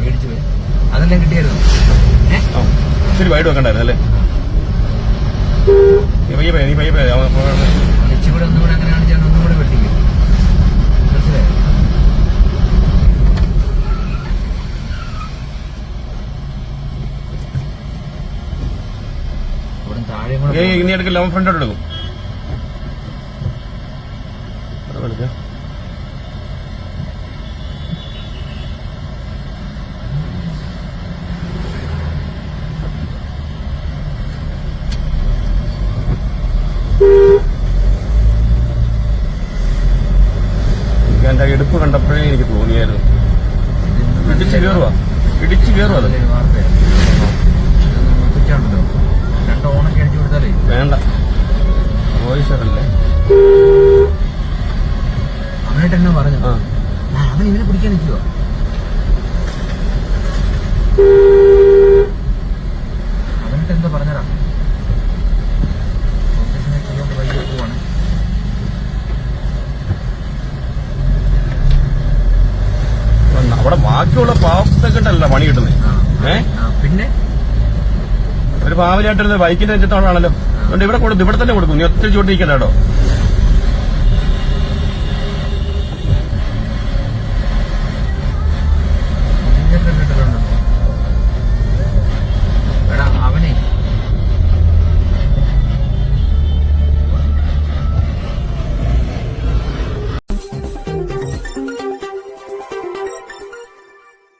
മേടിച്ചു പോയി. അതെല്ലാം കിട്ടിയായിരുന്നു? വൈഡ് വെക്കണ്ടായിരുന്നു അല്ലേ? നീ പയ്യെ പയ്യെ നീ പയ്യെ പയ്യെ ഇച്ചിരി ഒന്നുകൂടെ അങ്ങനെ കാണിച്ചാൽ ഒന്നുകൂടെ വെട്ടിക്കും. മനസ്സിലായോ? ഇനി എടുക്കില്ല അവൻ ഫ്രണ്ടോട്ട് എടുക്കും. എടുപ്പ് കണ്ടപ്പോഴേ എനിക്ക് തോന്നിയായിരുന്നു. ഇടിച്ച് കയറുവാ ഇടിച്ചു കയറുവാ അത്. വേണ്ട. വോയിസറല്ലേ അവനായിട്ട് എന്നെ പറഞ്ഞു അവൻ ഇവനെ പിടിക്കാൻ നിൽക്കുക അവൻ എന്താ പറഞ്ഞതാ? അവിടെ ബാക്കിയുള്ള പാവത്തെക്കെട്ടല്ല പണി കിട്ടുന്നത് ഏ? പിന്നെ? ഒരു പാവലായിട്ടിരുന്ന ബൈക്കിന്റെ നെഞ്ചത്തോടാണല്ലോ അതുകൊണ്ട് ഇവിടെ കൊടുത്തു ഇവിടെ തന്നെ കൊടുക്കും. നീ ഒത്തിരി ചോട്ടിരിക്കല്ലോ